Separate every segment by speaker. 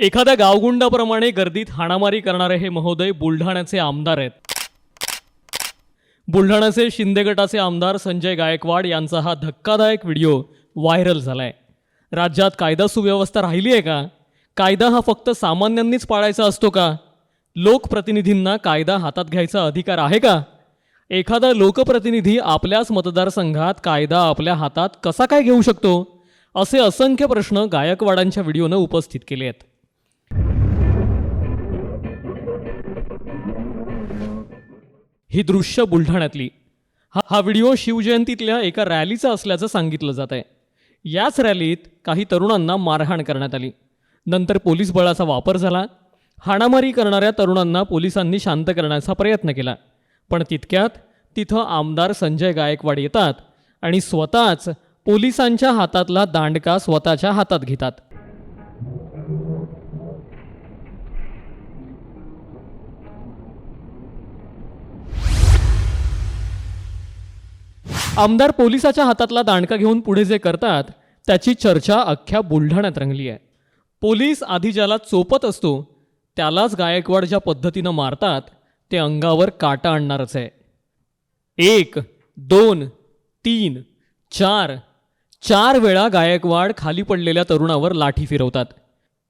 Speaker 1: एखाद्या गावगुंडाप्रमाणे गर्दीत हाणामारी करणारे हे महोदय बुलढाण्याचे आमदार आहेत. बुलढाण्याचे शिंदे गटाचे आमदार संजय गायकवाड यांचा हा धक्कादायक व्हिडिओ व्हायरल झालाय. राज्यात कायदा सुव्यवस्था राहिली आहे का? कायदा हा फक्त सामान्यांनीच पाळायचा असतो का? लोकप्रतिनिधींना कायदा हातात घ्यायचा अधिकार आहे का? एखादा लोकप्रतिनिधी आपल्याच मतदारसंघात कायदा आपल्या हातात कसा काय घेऊ शकतो? असे असंख्य प्रश्न गायकवाडांच्या व्हिडिओनं उपस्थित केले आहेत ही दृश्य बुलढाण्यातली. हा हा व्हिडिओ शिवजयंतीतल्या एका रॅलीचा असल्याचं सांगितलं जात आहे. याच रॅलीत काही तरुणांना मारहाण करण्यात आली. नंतर पोलीस बळाचा वापर झाला. हाणामारी करणाऱ्या तरुणांना पोलिसांनी शांत करण्याचा प्रयत्न केला. पण तितक्यात तिथं आमदार संजय गायकवाड येतात आणि स्वतःच पोलिसांच्या हातातला दांडका स्वतःच्या हातात घेतात. आमदार पोलिसाच्या हातातला दांडका घेऊन पुढे जे करतात त्याची चर्चा अख्ख्या बुलढाण्यात रंगली आहे. पोलीस आधी ज्याला चोपत असतो त्यालाच गायकवाड ज्या पद्धतीनं मारतात ते अंगावर काटा आणणारच आहे. एक दोन तीन चार चार वेळा गायकवाड खाली पडलेल्या तरुणावर लाठी फिरवतात.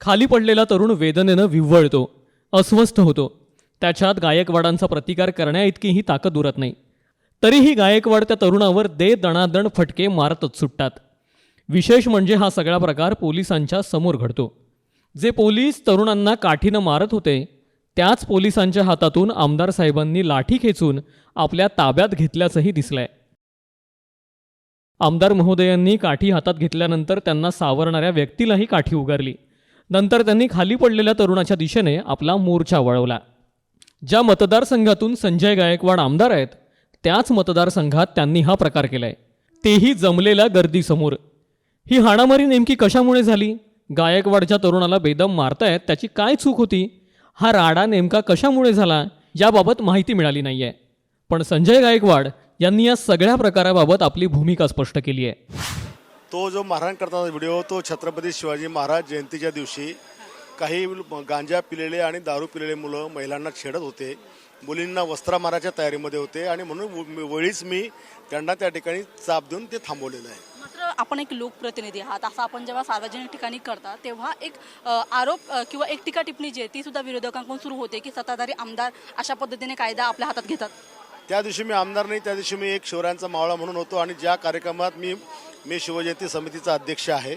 Speaker 1: खाली पडलेला तरुण वेदनेनं विव्वळतो अस्वस्थ होतो. त्याच्यात गायकवाडांचा प्रतिकार करण्याइतकीही ताकद उरत नाही. तरीही गायकवाड त्या तरुणावर दे दणादण फटके मारतच सुटतात. विशेष म्हणजे हा सगळा प्रकार पोलिसांच्या समोर घडतो. जे पोलीस तरुणांना काठीनं मारत होते त्याच पोलिसांच्या हातातून आमदार साहेबांनी लाठी खेचून आपल्या ताब्यात घेतल्याचंही दिसलंय. आमदार महोदयांनी काठी हातात घेतल्यानंतर त्यांना सावरणाऱ्या व्यक्तीलाही काठी उगारली. नंतर त्यांनी खाली पडलेल्या तरुणाच्या दिशेने आपला मोर्चा वळवला. ज्या मतदारसंघातून संजय गायकवाड आमदार आहेत त्याच मतदारसंघात त्यांनी हा प्रकार केलाय. तेही जमलेल्या गर्दीसमोर. ही हाणामारी नेमकी कशामुळे झाली? गायकवाडच्या तरुणाला बेदम मारतायत त्याची काय चूक होती? हा राडा नेमका कशामुळे झाला? याबाबत माहिती मिळाली नाही आहे पण संजय गायकवाड यांनी या सगळ्या प्रकाराबाबत आपली भूमिका स्पष्ट केली आहे.
Speaker 2: तो जो मारहाण करताना व्हिडिओ तो छत्रपती शिवाजी महाराज जयंतीच्या दिवशी काही गांजा पिलेले आणि दारू पिलेले मुलं महिलांना छेडत होते. मुलींना वस्त्रा मारायच्या तयारीमध्ये होते आणि म्हणून वेळीच मी त्यांना त्या ठिकाणी चाप देऊन ते थांबवलेलं आहे.
Speaker 3: मात्र आपण एक लोकप्रतिनिधी आहात. असं आपण जेव्हा सार्वजनिक ठिकाणी करता तेव्हा एक आरोप किंवा एक टीका टिप्पणी जी आहे ती सुद्धा विरोधकांकडून सुरू होते की सत्ताधारी आमदार अशा पद्धतीने कायदा आपल्या हातात घेतात?
Speaker 2: त्या दिवशी मी आमदार नाही त्या दिवशी मी एक शिवरायांचा मावळा म्हणून होतो आणि ज्या कार्यक्रमात मी मी शिवजयंती समितीचा अध्यक्ष आहे.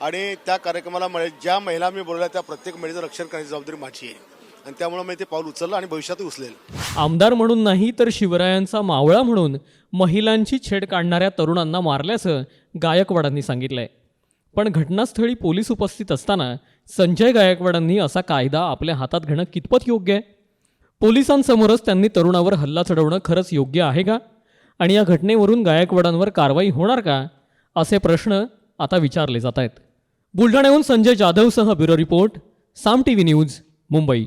Speaker 2: आणि त्या कार्यक्रमाला ज्या महिला मी बोलल्या त्या प्रत्येक महिलेचं रक्षण करण्याची जबाबदारी माझी आहे. आणि त्यामुळे मी ते पाऊल उचललं आणि भविष्यातही उचलेल.
Speaker 1: आमदार म्हणून नाही तर शिवरायांचा मावळा म्हणून महिलांची छेड काढणाऱ्या तरुणांना मारल्याचं गायकवाडांनी सांगितलंय. पण घटनास्थळी पोलीस उपस्थित असताना संजय गायकवाडांनी असा कायदा आपल्या हातात घेणं कितपत योग्य आहे? पोलिसांसमोरच त्यांनी तरुणावर हल्ला चढवणं खरंच योग्य आहे का? आणि या घटनेवरून गायकवाडांवर कारवाई होणार का? असे प्रश्न आता विचारले जात आहेत. बुलढाण्याहून Sanjay जाधवसह bureau report Saam T V news Mumbai.